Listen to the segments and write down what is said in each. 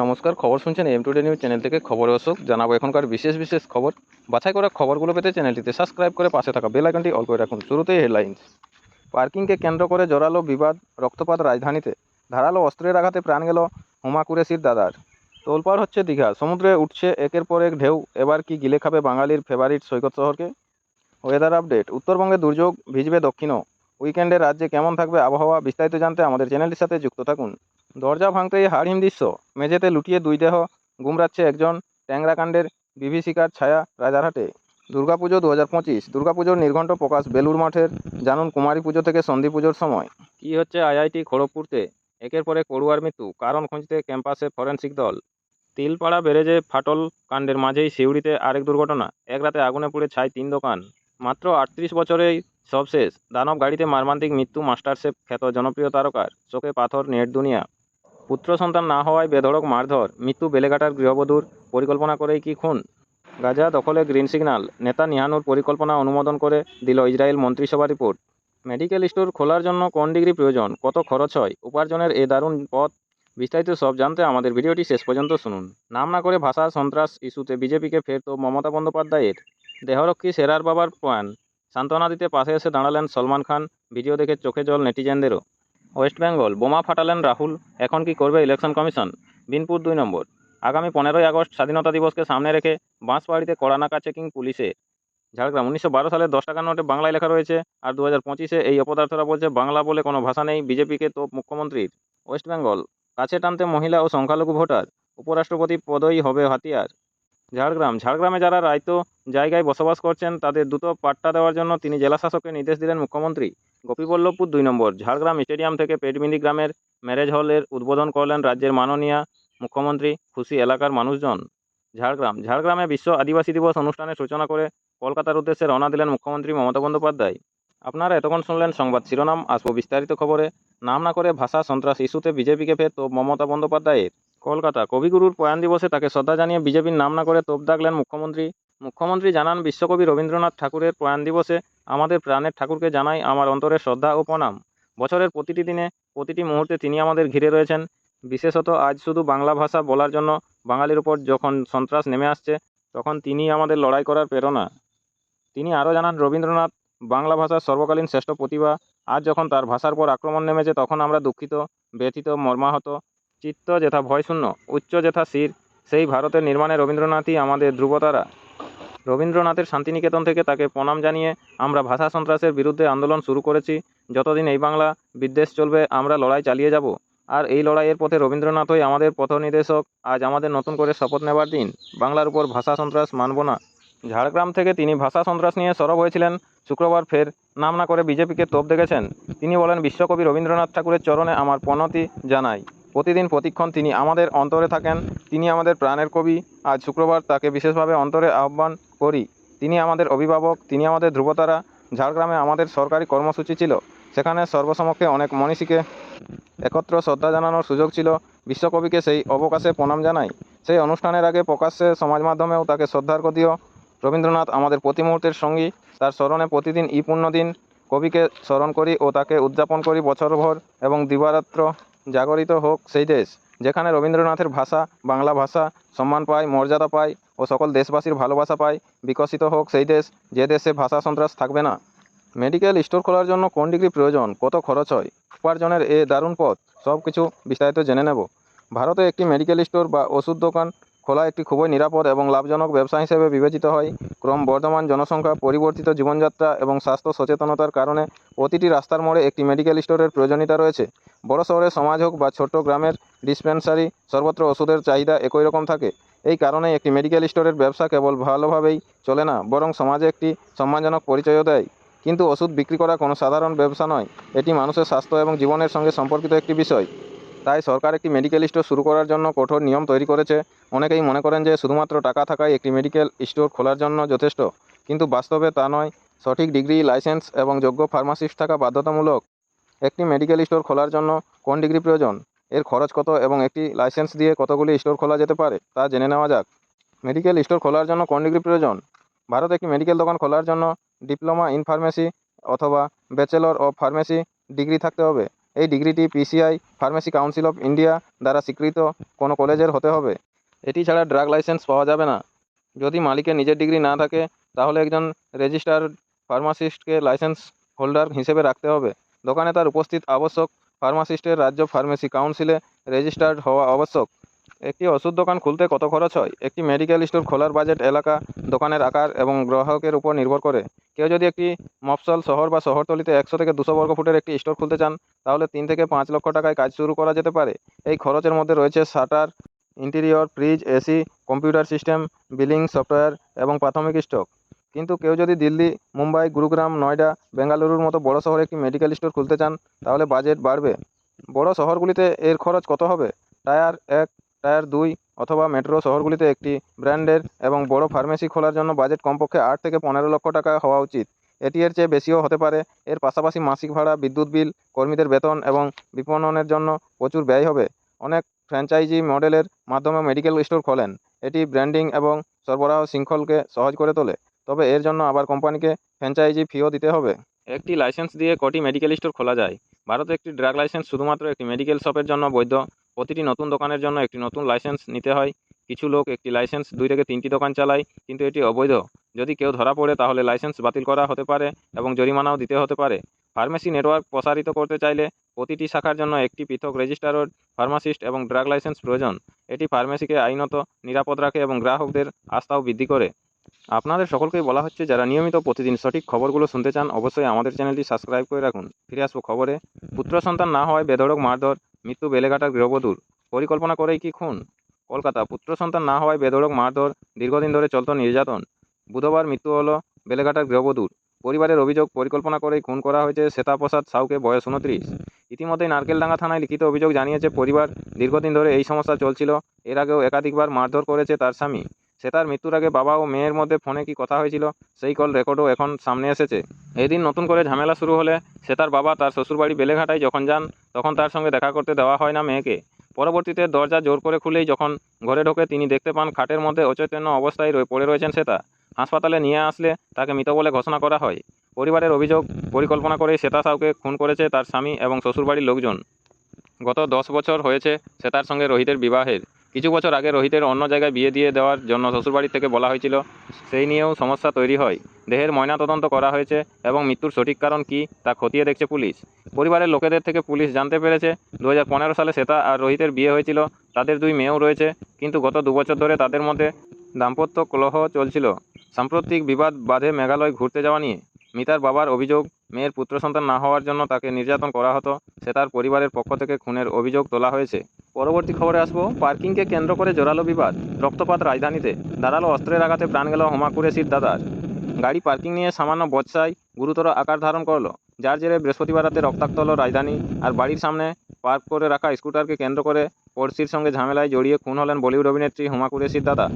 নমস্কার, খবর শুনছেন এম টুডে নিউজ চ্যানেল থেকে খবর অশোক জানাব এখনকার বিশেষ বিশেষ খবর। বাছাই করা খবরগুলো পেতে চ্যানেলটিতে সাবস্ক্রাইব করে পাশে থাকা বেল আইকনটি অল করে রাখুন। শুরুতেই হেডলাইন্স পার্কিংকে কেন্দ্র করে জোরালো বিবাদ, রক্তপাত রাজধানীতে। ধারালো অস্ত্রের আঘাতে প্রাণ গেল হুমা কুরেশির দাদার। তোলপাড় হচ্ছে দীঘা। সমুদ্রে উঠছে একের পর এক ঢেউ। এবার কি গিলে খাবে বাঙালির ফেভারিট সৈকত শহরকে? ওয়েদার আপডেট উত্তরবঙ্গে দুর্যোগ, ভিজবে দক্ষিণও। উইকেন্ডে রাজ্যে কেমন থাকবে আবহাওয়া, বিস্তারিত জানতে আমাদের চ্যানেলটির সাথে যুক্ত থাকুন। দরজা ভাঙতেই হাড়হিম দৃশ্য মেঝেতে লুটিয়ে দুই দেহ গুমরাচ্ছে একজন ট্যাংরাকাণ্ডের বিভীষিকার ছায়া রাজারহাটে। দুর্গাপুজো দু হাজার পঁচিশ। দুর্গাপুজোর নির্ঘণ্ট প্রকাশ বেলুর মাঠের জানুন কুমারী পুজো থেকে সন্ধি পুজোর সময়। কী হচ্ছে আইআইটি খড়গপুরতে? একের পরে পড়ুয়ার মৃত্যু। কারণ খুঁজতে ক্যাম্পাসে ফরেন্সিক দল। তিলপাড়া ব্যারেজে ফাটল কাণ্ডের মাঝেই সিউড়িতে আরেক দুর্ঘটনা। এক রাতে আগুনে পুড়ে ছাই তিন দোকান। মাত্র আটত্রিশ বছরেই সবশেষ। দানব গাড়িতে মারমান্তিক মৃত্যু মাস্টারশেফ, খ্যাত জনপ্রিয় তারকার। চোখে পাথর, নেট দুনিয়া। পুত্র সন্তান না হওয়ায় বেধড়ক মারধর, মৃত্যু বেলেঘাটার গৃহবধূর পরিকল্পনা করেই কি খুন? গাজা দখলে গ্রিন সিগন্যাল নেতা নিহানুর পরিকল্পনা অনুমোদন করে দিল ইসরায়েল মন্ত্রিসভা রিপোর্ট। মেডিকেল স্টোর খোলার জন্য কোন ডিগ্রি প্রয়োজন, কত খরচ হয়, উপার্জনের এ দারুণ পথ বিস্তারিত সব জানতে আমাদের ভিডিওটি শেষ পর্যন্ত শুনুন। নাম না করে ভাষা, সন্ত্রাস ইস্যুতে বিজেপিকে ফের তো মমতা বন্দ্যোপাধ্যায়ের। দেহরক্ষী সেরার বাবার প্ল্যান সান্ত্বনা দিতে পাশে এসে দাঁড়ালেন সলমান খান, ভিডিও দেখে চোখে জল নেটিজেনদেরও। ওয়েস্ট বেঙ্গল, বোমা ফাটালেন রাহুল, এখন কি করবে ইলেকশন কমিশন? বিনপুর দুই নম্বর। আগামী পনেরোই আগস্ট স্বাধীনতা দিবসকে সামনে রেখে বাঁশবাড়িতে কড়ানাকা চেকিং পুলিশে। ঝাড়গ্রাম, উনিশশো বারো সালে দশ টাকার নোটে বাংলায় লেখা রয়েছে আর দু হাজার পঁচিশে এই অপদার্থরা বলছে বাংলা বলে কোনো ভাষা নেই বিজেপিকে তো মুখ্যমন্ত্রীর। ওয়েস্ট বেঙ্গল, কাছে টানতে মহিলা ও সংখ্যালঘু ভোটার, উপরাষ্ট্রপতি পদই হবে হাতিয়ার। ঝাড়গ্রাম, ঝাড়গ্রামে যারা রায়ত জায়গায় বসবাস করছেন, তাদের দ্রুত পাট্টা দেওয়ার জন্য তিনি জেলাশাসককে নির্দেশ দিলেন মুখ্যমন্ত্রী। গোপীবল্লভপুর দুই নম্বর, ঝাড়গ্রাম স্টেডিয়াম থেকে পেটবিন্দি গ্রামের ম্যারেজ হলের উদ্বোধন করলেন রাজ্যের মাননীয় মুখ্যমন্ত্রী খুশি এলাকার মানুষজন। ঝাড়গ্রাম, ঝাড়গ্রামে বিশ্ব আদিবাসী দিবস অনুষ্ঠানের সূচনা করে কলকাতার উদ্দেশ্যে রওনা দিলেন মুখ্যমন্ত্রী মমতা বন্দ্যোপাধ্যায়। আপনারা এতক্ষণ শুনলেন সংবাদ শিরোনাম আসব বিস্তারিত খবরে। নাম না করে ভাষা, সন্ত্রাস ইস্যুতে বিজেপিকে ফের তো মমতা বন্দ্যোপাধ্যায়ের। কলকাতা, কবিগুরুর প্রয়াণ দিবসে তাকে শ্রদ্ধা জানিয়ে বিজেপির নাম না করে তোপ দাগলেন মুখ্যমন্ত্রী মুখ্যমন্ত্রী জানান, বিশ্বকবি রবীন্দ্রনাথ ঠাকুরের প্রয়াণ দিবসে আমাদের প্রাণের ঠাকুরকে জানাই আমার অন্তরের শ্রদ্ধা ও প্রণাম। বছরের প্রতিটি দিনে, প্রতিটি মুহূর্তে তিনি আমাদের ঘিরে রয়েছেন। বিশেষত আজ শুধু বাংলা ভাষা বলার জন্য বাঙালির উপর যখন সন্ত্রাস নেমে আসছে, তখন তিনি আমাদের লড়াই করার প্রেরণা। তিনি আরও জানান, রবীন্দ্রনাথ বাংলা ভাষার সর্বকালীন শ্রেষ্ঠ প্রতিভা। আজ যখন তার ভাষার পর আক্রমণ নেমেছে, তখন আমরা দুঃখিত, ব্যথিত, মর্মাহত। চিত্ত যেথা ভয়শূন্য, উচ্চ যেথা শির, সেই ভারতের নির্মাণে রবীন্দ্রনাথই আমাদের ধ্রুবতারা। রবীন্দ্রনাথের শান্তিনিকেতন থেকে তাকে প্রণাম জানিয়ে আমরা ভাষা সন্ত্রাসের বিরুদ্ধে আন্দোলন শুরু করেছি। যতদিন এই বাংলা বিদ্বেষ চলবে, আমরা লড়াই চালিয়ে যাব। আর এই লড়াইয়ের পথে রবীন্দ্রনাথই আমাদের পথনির্দেশক আজ আমাদের নতুন করে শপথ নেবার দিন। বাংলার উপর ভাষা সন্ত্রাস মানব না। ঝাড়গ্রাম থেকে তিনি ভাষা সন্ত্রাস নিয়ে সরব হয়েছিলেন। শুক্রবার ফের নাম না করে বিজেপিকে তোপ দেখেছেন। তিনি বলেন, বিশ্বকবি রবীন্দ্রনাথ ঠাকুরের চরণে আমার প্রণতি জানাই। প্রতিদিন প্রতিক্ষণ তিনি আমাদের অন্তরে থাকেন, তিনি আমাদের প্রাণের কবি। আজ শুক্রবার তাকে বিশেষভাবে অন্তরে আহ্বান করি। তিনি আমাদের অভিভাবক, তিনি আমাদের ধ্রুবতারা, ঝাড়গ্রামে আমাদের সরকারি কর্মসূচি ছিল। সেখানে সর্বসমক্ষে অনেক মনীষীকে একত্র শ্রদ্ধা জানানোর সুযোগ ছিল। বিশ্বকবিকে সেই অবকাশে প্রণাম জানাই। সেই অনুষ্ঠানের আগে প্রকাশ্যে সমাজ মাধ্যমেও তাকে শ্রদ্ধার দিও রবীন্দ্রনাথ আমাদের প্রতি মুহূর্তের সঙ্গী। তার স্মরণে প্রতিদিন ই পূর্ণ দিন কবিকে স্মরণ করি ও তাকে উদযাপন করি বছরভর এবং দিবারাত্র। জাগরিত হোক, সেই দেশ যেখানে রবীন্দ্রনাথের ভাষা, বাংলা ভাষা, সম্মান পায়, মর্যাদা পায় ও সকল দেশবাসীর ভালোবাসা পায়, বিকশিত হোক, সেই দেশ যে দেশে ভাষা সন্ত্রাস থাকবে না। মেডিকেল স্টোর খোলার জন্য কোন ডিগ্রি প্রয়োজন, কত খরচ হয়, উপার্জনের এ দারুণ পথ সব কিছু বিস্তারিত জেনে নেব। ভারতে একটি মেডিকেল স্টোর বা ওষুধ দোকান খোলা একটি খুবই নিরাপদ এবং লাভজনক ব্যবসা হিসেবে বিবেচিত হয়। ক্রম বর্ধমান জনসংখ্যা, পরিবর্তিত জীবনযাত্রা এবং স্বাস্থ্য সচেতনতার কারণে প্রতিটি রাস্তার মোড়ে একটি মেডিকেল স্টোরের প্রয়োজনীয়তা রয়েছে। বড় শহরের সমাজ হোক বা ছোট্ট গ্রামের ডিসপেন্সারি, সর্বত্র ওষুধের চাহিদা একই রকম থাকে। এই কারণে একটি মেডিকেল স্টোরের ব্যবসা কেবল ভালোভাবেই চলে না, বরং সমাজে একটি সম্মানজনক পরিচয়ও দেয়। কিন্তু ওষুধ বিক্রি করা কোনো সাধারণ ব্যবসা নয়, এটি মানুষের স্বাস্থ্য এবং জীবনের সঙ্গে সম্পর্কিত একটি বিষয়। তাই সরকার একটি মেডিকেল স্টোর শুরু করার জন্য কঠোর নিয়ম তৈরি করেছে। অনেকেই মনে করেন যে শুধুমাত্র টাকা থাকায় একটি মেডিকেল স্টোর খোলার জন্য যথেষ্ট, কিন্তু বাস্তবে তা নয়। সঠিক ডিগ্রি লাইসেন্স এবং যোগ্য ফার্মাসিস্ট থাকা বাধ্যতামূলক একটি মেডিকেল স্টোর খোলার জন্য কোন ডিগ্রি প্রয়োজন, এর খরচ কত এবং একটি লাইসেন্স দিয়ে কতগুলি স্টোর খোলা যেতে পারে, তা জেনে নেওয়া যাক। মেডিকেল স্টোর খোলার জন্য কোন ডিগ্রি প্রয়োজন, ভারতে একটি মেডিকেল দোকান খোলার জন্য ডিপ্লোমা ইন ফার্মেসি অথবা ব্যাচেলর অফ ফার্মেসি ডিগ্রি থাকতে হবে। এই ডিগ্রিটি PCI pharmacy council of India দ্বারা স্বীকৃত। কোনো কলেজের হতে হবে। এটি ছাড়া ড্রাগ লাইসেন্স পাওয়া যাবে না। যদি মালিকের নিজের ডিগ্রি না থাকে, তাহলে একজন রেজিস্টার্ড ফার্মাসিস্টকে লাইসেন্স হোল্ডার হিসেবে রাখতে হবে। দোকানে তার উপস্থিত আবশ্যক ফার্মাসিস্টের রাজ্য ফার্মেসি কাউন্সিলে রেজিস্টার্ড হওয়া আবশ্যক। একটি ওষুধ দোকান খুলতে কত খরচ হয়? একটি মেডিকেল স্টোর খোলার বাজেট এলাকা, দোকানের আকার এবং গ্রাহকের উপর নির্ভর করে। কেউ যদি একটি মফসল শহর বা শহরতলিতে একশো থেকে দুশো বর্গ ফুটের একটি স্টোর খুলতে চান, তাহলে তিন থেকে পাঁচ লক্ষ টাকায় কাজ শুরু করা যেতে পারে। এই খরচের মধ্যে রয়েছে shutter interior fridge AC computer system billing software এবং প্রাথমিক স্টক কিন্তু কেউ যদি দিল্লি, মুম্বাই, গুরুগ্রাম, নয়ডা, বেঙ্গালুরুর মতো বড় শহরে একটি মেডিকেল স্টোর খুলতে চান, তাহলে বাজেট বাড়বে। বড় শহরগুলিতে এর খরচ কত হবে? টায়ার এক টায়ার দুই অথবা মেট্রো শহরগুলিতে একটি ব্র্যান্ডের এবং বড় ফার্মেসি খোলার জন্য বাজেট কমপক্ষে আট থেকে পনেরো লক্ষ টাকা হওয়া উচিত। এটি এর চেয়ে বেশিও হতে পারে। এর পাশাপাশি মাসিক ভাড়া, বিদ্যুৎ বিল, কর্মীদের বেতন এবং বিপণনের জন্য প্রচুর ব্যয় হবে। অনেক ফ্র্যাঞ্চাইজি মডেলের মাধ্যমে মেডিকেল স্টোর খোলেন। এটি ব্র্যান্ডিং এবং সরবরাহ শৃঙ্খলকে সহজ করে তোলে। তবে এর জন্য আবার কোম্পানিকে ফ্র্যাঞ্চাইজি ফিও দিতে হবে। একটি লাইসেন্স দিয়ে কটি মেডিকেল স্টোর খোলা যায়। ভারতে একটি ড্রাগ লাইসেন্স শুধুমাত্র একটি মেডিকেল শপের জন্য বৈধ। প্রতিটি নতুন দোকানের জন্য একটি নতুন লাইসেন্স নিতে হয়। কিছু লোক একটি লাইসেন্স দুই থেকে তিনটি দোকান চালায়, কিন্তু এটি অবৈধ। যদি কেউ ধরা পড়ে, তাহলে লাইসেন্স বাতিল করা হতে পারে এবং জরিমানাও দিতে হতে পারে। ফার্মেসি নেটওয়ার্ক প্রসারিত করতে চাইলে প্রতিটি শাখার জন্য একটি পৃথক রেজিস্টার্ড ফার্মাসিস্ট এবং ড্রাগ লাইসেন্স প্রয়োজন। এটি ফার্মেসিকে আইনত, নিরাপদ রাখে এবং গ্রাহকদের আস্থাও বৃদ্ধি করে। আপনাদের সকলকেই বলা হচ্ছে, যারা নিয়মিত প্রতিদিন সঠিক খবরগুলো শুনতে চান, অবশ্যই আমাদের চ্যানেলটি সাবস্ক্রাইব করে রাখুন। ফিরে আসব খবরে। পুত্র সন্তান না হওয়ায় বেধড়ক, মারধর মৃত্যু বেলেঘাটার গৃহবধূর। পরিকল্পনা করেই কি খুন? কলকাতা, পুত্র সন্তান না হওয়ায় বেধড়ক মারধর, দীর্ঘদিন ধরে চলত নির্যাতন। বুধবার মৃত্যু হলো বেলেঘাটার গৃহবধূর। পরিবারের অভিযোগ পরিকল্পনা করেই খুন করা হয়েছে শ্বেতাপ্রসাদ সাউকে, বয়স উনত্রিশ ইতিমধ্যেই নারকেলডাঙ্গা থানায় লিখিত অভিযোগ জানিয়েছে, পরিবার দীর্ঘদিন ধরে এই সমস্যা চলছিল। এর আগেও একাধিকবার মারধর করেছে তার স্বামী। সে তার মৃত্যুর আগে বাবা ও মেয়ের মধ্যে ফোনে কি কথা হয়েছিল, সেই কল রেকর্ডও এখন সামনে এসেছে। এদিন নতুন করে ঝামেলা শুরু হলে সে তার বাবা তার শ্বশুরবাড়ি বেলেঘাটায় যখন যান তখন তার সঙ্গে দেখা করতে দেওয়া হয় না মেয়েকে। পরবর্তীতে দরজা জোর করে খুলেই যখন ঘরে ঢোকে, তিনি দেখতে পান খাটের মধ্যে অচৈতন্য অবস্থায় পড়ে রয়েছেন শ্বেতা। হাসপাতালে নিয়ে আসলে তাকে মৃত বলে ঘোষণা করা হয়। পরিবারের অভিযোগ পরিকল্পনা করে শ্বেতা সাউকে খুন করেছে তার স্বামী এবং শ্বশুরবাড়ির লোকজন। গত দশ বছর হয়েছে শ্বেতার সঙ্গে রোহিতের বিবাহের। কিছু বছর আগে রোহিতের অন্য জায়গায় বিয়ে দিয়ে দেওয়ার জন্য শ্বশুরবাড়ি থেকে বলা হয়েছিল, সেই নিয়েও সমস্যা তৈরি হয়। দেহের ময়নাতদন্ত করা হয়েছে এবং মৃত্যুর সঠিক কারণ কী তা খতিয়ে দেখছে পুলিশ। পরিবারের লোকেদের থেকে পুলিশ জানতে পেরেছে দু হাজার পনেরো সালে শ্বেতা আর রোহিতের বিয়ে হয়েছিল, তাদের দুই মেয়েও রয়েছে, কিন্তু গত দু বছর ধরে তাদের মধ্যে দাম্পত্য কলহ চলছিল। সাম্প্রতিক বিবাদ বাধে মেঘালয় ঘুরতে যাওয়া নিয়ে, মিতার বাবার অভিযোগ মেয়ের পুত্র সন্তান না হওয়ার জন্য তাকে নির্যাতন করা হতো, সে তার পরিবারের পক্ষ থেকে খুনের অভিযোগ তোলা হয়েছে। পরবর্তী খবরে আসব, পার্কিংকে কেন্দ্র করে জোরালো বিবাদ, রক্তপাত রাজধানীতে দাঁড়াল অস্ত্রের আঘাতে প্রাণ গেল হোমা কুরেশির দাদার। গাড়ি পার্কিং নিয়ে সামান্য বচসায় গুরুতর আকার ধারণ করল। যার জেরে বৃহস্পতিবার রাতে রক্তাক্ত হলো রাজধানী আর বাড়ির সামনে পার্ক করে রাখা স্কুটারকে কেন্দ্র করে পড়শির সঙ্গে ঝামেলায় জড়িয়ে খুন হলেন বলিউড অভিনেত্রী হুমা কুরেশির দাদা।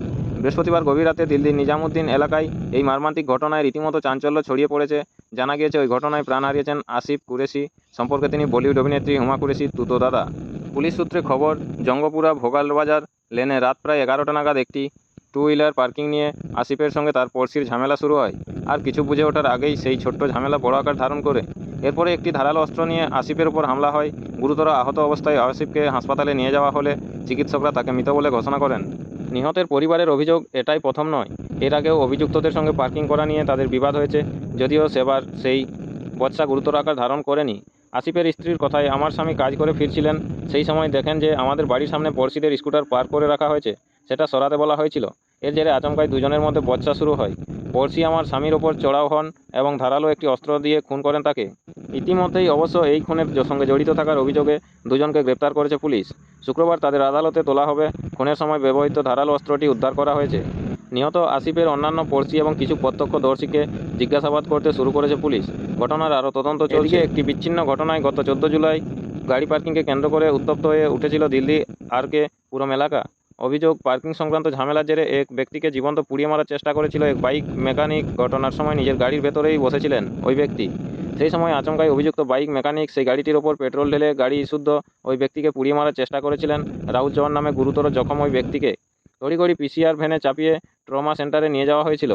বৃহস্পতিবার গভীর রাতে দিল্লির নিজামুদ্দিন এলাকায় এই মর্মান্তিক ঘটনায় রীতিমতো চাঞ্চল্য ছড়িয়ে পড়েছে। জানা গিয়েছে, ওই ঘটনায় প্রাণ হারিয়েছেন আসিফ কুরেশি। সম্পর্কে তিনি বলিউড অভিনেত্রী হুমা কুরেশির তুতো দাদা। পুলিশ সূত্রে খবর, জঙ্গপুরা ভোগালবাজার লেনে রাত প্রায় এগারোটা নাগাদ একটি টু হুইলার পার্কিং নিয়ে আসিফের সঙ্গে তার পড়শির ঝামেলা শুরু হয় আর কিছু বুঝে ওঠার আগেই সেই ছোট্ট ঝামেলা বড় আকার ধারণ করে। এরপরে একটি ধারালো অস্ত্র নিয়ে আসিফের উপর হামলা হয়। গুরুতর আহত অবস্থায় আসিফকে হাসপাতালে নিয়ে যাওয়া হলে চিকিৎসকরা তাকে মৃত বলে ঘোষণা করেন। নিহতের পরিবারের অভিযোগ এটাই প্রথম নয়। এর আগেও অভিযুক্তদের সঙ্গে পার্কিং করা নিয়ে তাদের বিবাদ হয়েছে, যদিও সেবার সেই বচ্চা গুরুতর আকার ধারণ করেনি। আসিফের স্ত্রীর কথায়, আমার স্বামী কাজ করে ফিরছিলেন, সেই সময় দেখেন যে আমাদের বাড়ির সামনে পড়শিদের স্কুটার পার্ক করে রাখা হয়েছে, সেটা সরাতে বলা হয়েছিল। এর জেরে আচমকায় দুজনের মধ্যে বচ্চা শুরু হয়। পড়শি আমার স্বামীর ওপর চড়াও হন এবং ধারালো একটি অস্ত্র দিয়ে খুন করেন তাকে। ইতিমধ্যেই অবশ্য এই খুনের সঙ্গে জড়িত থাকার অভিযোগে দুজনকে গ্রেপ্তার করেছে পুলিশ। শুক্রবার তাদের আদালতে তোলা হবে খুনের সময় ব্যবহৃত ধারালো অস্ত্রটি উদ্ধার করা হয়েছে। নিহত আসিফের অন্যান্য পড়শি এবং কিছু প্রত্যক্ষদর্শীকে জিজ্ঞাসাবাদ করতে শুরু করেছে পুলিশ। ঘটনার আরও তদন্ত চলছে। একটি বিচ্ছিন্ন ঘটনায় গত চোদ্দ জুলাই গাড়ি পার্কিংকে কেন্দ্র করে উত্তপ্ত হয়ে উঠেছিল দিল্লি আর কে পুরম এলাকা। অভিযোগ, পার্কিং সংক্রান্ত ঝামেলার জেরে এক ব্যক্তিকে জীবন্ত পুড়িয়ে মারার চেষ্টা করেছিল এক বাইক মেকানিক। ঘটনার সময় নিজের গাড়ির ভেতরেই বসেছিলেন ওই ব্যক্তি। সেই সময় আচমকাই অভিযুক্ত বাইক মেকানিক সেই গাড়িটির ওপর পেট্রোল ঢেলে গাড়ি শুদ্ধ ওই ব্যক্তিকে পুড়িয়ে মারার চেষ্টা করেছিলেন। রাউত জওয়ান নামে গুরুতর জখম ওই ব্যক্তিকে। তড়িঘড়ি পিসিআর ভ্যানে চাপিয়ে ট্রমা সেন্টারে নিয়ে যাওয়া হয়েছিল।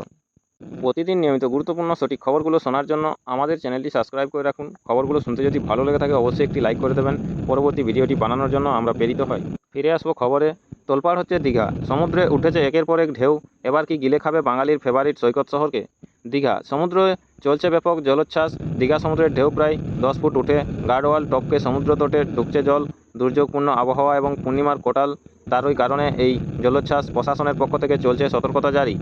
প্রতিদিন নিয়মিত গুরুত্বপূর্ণ সঠিক খবরগুলো শোনার জন্য আমাদের চ্যানেলটি সাবস্ক্রাইব করে রাখুন। খবরগুলো শুনতে যদি ভালো লেগে থাকে অবশ্যই একটি লাইক করে দেবেন। পরবর্তী ভিডিওটি বানানোর জন্য আমরা প্রেরিত হই ফিরে আসব খবরে। তোলপাড় হচ্ছে দীঘা। সমুদ্রে উঠেছে একের পর এক ঢেউ। এবার কি গিলে খাবে বাঙালির ফেভারিট সৈকত শহরকে? দীঘা। সমুদ্রে চলছে ব্যাপক জলোচ্ছ্বাস। দীঘা সমুদ্রের ঢেউ প্রায় দশ ফুট উঠে। গার্ডওয়াল টপকে সমুদ্র তটে ঢুকছে জল। দুর্যোগপূর্ণ আবহাওয়া এবং পূর্ণিমার কোটাল তারই কারণে এই জলোচ্ছ্বাস প্রশাসনের পক্ষ থেকে চলছে সতর্কতা জারি।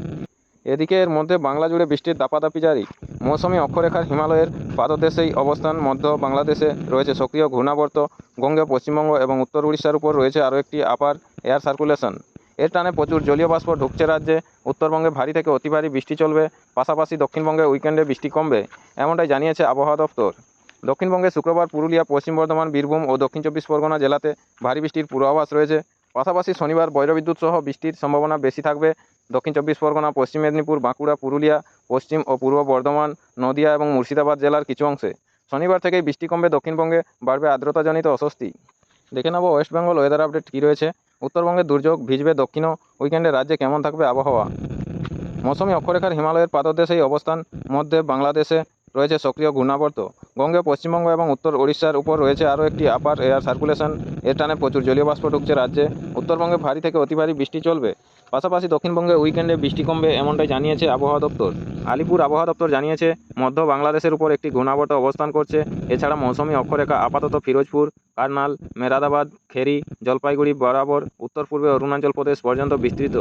এদিকে এর মধ্যে বাংলা জুড়ে বৃষ্টির দাপাদাপি জারি। মৌসুমি অক্ষরেখার হিমালয়ের পাদদেশেই অবস্থান। মধ্য বাংলাদেশে রয়েছে সক্রিয় ঘূর্ণাবর্ত। গঙ্গে, পশ্চিমবঙ্গ এবং উত্তর উড়িষ্যার উপর রয়েছে আরও একটি আপার এয়ার সার্কুলেশন। এর টানে প্রচুর জলীয় বাষ্প ঢুকছে রাজ্যে। উত্তরবঙ্গে ভারী থেকে অতি ভারী বৃষ্টি চলবে, পাশাপাশি দক্ষিণবঙ্গে উইকেন্ডে বৃষ্টি কমবে, এমনটাই জানিয়েছে আবহাওয়া দপ্তর। দক্ষিণবঙ্গে শুক্রবার, পুরুলিয়া, পশ্চিম বর্ধমান, বীরভূম ও দক্ষিণ চব্বিশ পরগনা জেলাতে ভারী বৃষ্টির পূর্বাভাস রয়েছে। পাশাপাশি শনিবার বজ্রবিদ্যুৎ সহ বৃষ্টির সম্ভাবনা বেশি থাকবে। দক্ষিণ চব্বিশ পরগনা, পশ্চিম মেদিনীপুর, বাঁকুড়া, পুরুলিয়া, পশ্চিম ও পূর্ব বর্ধমান, নদিয়া এবং মুর্শিদাবাদ জেলার কিছু অংশে। শনিবার থেকেই বৃষ্টি কমবে, দক্ষিণবঙ্গে বাড়বে আর্দ্রতাজনিত অস্বস্তি। দেখে নেব ওয়েস্ট বেঙ্গল ওয়েদার আপডেট কী রয়েছে। উত্তরবঙ্গে দুর্যোগ ভিজবে দক্ষিণ উইকেন্ডে রাজ্যে কেমন থাকবে আবহাওয়া? মৌসুমি অক্ষরেখার হিমালয়ের পাদদেশেই অবস্থান, মধ্যে বাংলাদেশে রয়েছে সক্রিয় ঘূর্ণাবর্ত। গঙ্গে পশ্চিমবঙ্গ এবং উত্তর ওড়িশার উপর রয়েছে আরও একটি আপার এয়ার সার্কুলেশন। এর টানে প্রচুর জলীয় বাষ্প ঢুকছে রাজ্যে। উত্তরবঙ্গে ভারী থেকে অতি ভারী বৃষ্টি চলবে। পাশাপাশি দক্ষিণবঙ্গে উইকেন্ডে বৃষ্টি কমবে এমনটাই জানিয়েছে আবহাওয়া দপ্তর। আলিপুর আবহাওয়া দপ্তর জানিয়েছে, মধ্য বাংলাদেশের উপর একটি ঘূর্ণাবর্ত অবস্থান করছে। এছাড়া মৌসুমি অক্ষরেখা আপাতত ফিরোজপুর, কারনাল, মেরাদাবাদ, খেরি, জলপাইগুড়ি বরাবর উত্তর পূর্বে অরুণাচল প্রদেশ পর্যন্ত বিস্তৃত।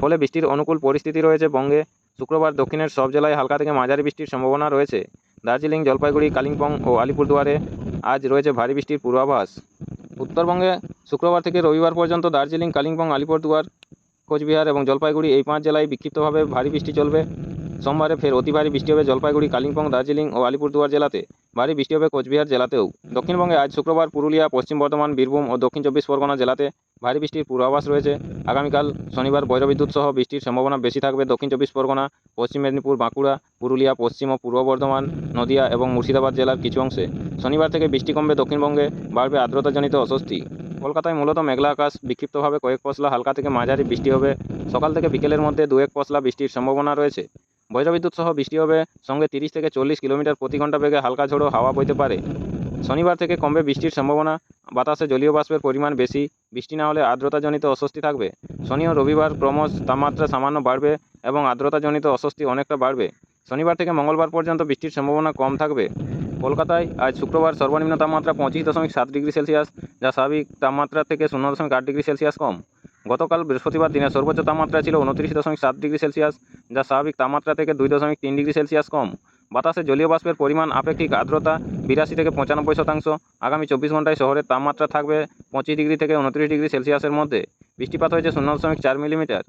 ফলে বৃষ্টির অনুকূল পরিস্থিতি রয়েছে বঙ্গে। শুক্রবার দক্ষিণের সব জেলায় হালকা থেকে মাঝারি বৃষ্টির সম্ভাবনা রয়েছে। দার্জিলিং, জলপাইগুড়ি, কালিম্পং ও আলিপুরদুয়ারে আজ রয়েছে ভারী বৃষ্টির পূর্বাভাস। উত্তরবঙ্গে শুক্রবার থেকে রবিবার পর্যন্ত দার্জিলিং, কালিম্পং, আলিপুরদুয়ার, কোচবিহার এবং জলপাইগুড়ি এই পাঁচ জেলায় বিক্ষিপ্তভাবে ভারী বৃষ্টি চলবে। সোমবারে ফের অতি ভারী বৃষ্টি হবে জলপাইগুড়ি, কালিম্পং, দার্জিলিং ও আলিপুরদুয়ার জেলাতে। ভারী বৃষ্টি হবে কোচবিহার জেলাতেও। দক্ষিণবঙ্গে আজ শুক্রবার পুরুলিয়া, পশ্চিম বর্ধমান, বীরভূম ও দক্ষিণ চব্বিশ পরগনা জেলাতে ভারী বৃষ্টির পূর্বাভাস রয়েছে। আগামীকাল শনিবার বজ্রবিদ্যুৎ সহ বৃষ্টির সম্ভাবনা বেশি থাকবে দক্ষিণ চব্বিশ পরগনা, পশ্চিম মেদিনীপুর, বাঁকুড়া, পুরুলিয়া, পশ্চিম ও পূর্ব বর্ধমান, নদিয়া এবং মুর্শিদাবাদ জেলার কিছু অংশে। শনিবার থেকে বৃষ্টি কমবে দক্ষিণবঙ্গে, বাড়বে আর্দ্রতাজনিত অস্বস্তি। কলকাতায় মূলত মেঘলা আকাশ, বিক্ষিপ্তভাবে কয়েক পশলা হালকা থেকে মাঝারি বৃষ্টি হবে। সকাল থেকে বিকেলের মধ্যে দু এক পশলা বৃষ্টির সম্ভাবনা রয়েছে। বজ্রবিদ্যুৎ সহ বৃষ্টি হবে সঙ্গে তিরিশ থেকে চল্লিশ কিলোমিটার প্রতি ঘণ্টা বেগে হালকা ঝোড়ো হাওয়া বইতে পারে। শনিবার থেকে কমবে বৃষ্টির সম্ভাবনা। বাতাসে জলীয় বাষ্পের পরিমাণ বেশি। বৃষ্টি না হলে আর্দ্রতাজনিত অস্বস্তি থাকবে। শনি ও রবিবার ক্রমশ তাপমাত্রা সামান্য বাড়বে এবং আর্দ্রতাজনিত অস্বস্তি অনেকটা বাড়বে। শনিবার থেকে মঙ্গলবার পর্যন্ত বৃষ্টির সম্ভাবনা কম থাকবে। কলকাতায় আজ শুক্রবার সর্বনিম্ন তাপমাত্রা পঁচিশ দশমিক সাত ডিগ্রি সেলসিয়াস, যা স্বাভাবিক তাপমাত্রা থেকে শূন্য দশমিক আট ডিগ্রি সেলসিয়াস কম। গতকাল বৃহস্পতিবার দিনের সর্বোচ্চ তাপমাত্রা ছিল উনত্রিশ দশমিক সাত ডিগ্রি সেলসিয়াস, যা স্বাভাবিক তাপমাত্রা থেকে দুই দশমিক তিন ডিগ্রি সেলসিয়াস কম। বাতাসে জলীয় বাষ্পের পরিমাণ, আপেক্ষিক আর্দ্রতা বিরাশি থেকে পঁচানব্বই শতাংশ। আগামী চব্বিশ ঘন্টায় শহরের তাপমাত্রা থাকবে পঁচিশ ডিগ্রি থেকে উনত্রিশ ডিগ্রি সেলসিয়াসের মধ্যে। বৃষ্টিপাত হয়েছে শূন্য দশমিক চার মিলিমিটার।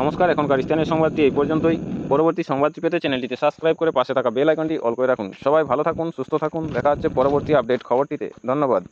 নমস্কার, এখনকার স্থানীয় সংবাদটি এই পর্যন্তই। পরবর্তী সংবাদটি পেতে চ্যানেলটিতে সাবস্ক্রাইব করে পাশে থাকা বেল আইকনটি অল করে রাখুন। সবাই ভালো থাকুন, সুস্থ থাকুন। দেখা হচ্ছে পরবর্তী আপডেট খবরটিতে। ধন্যবাদ।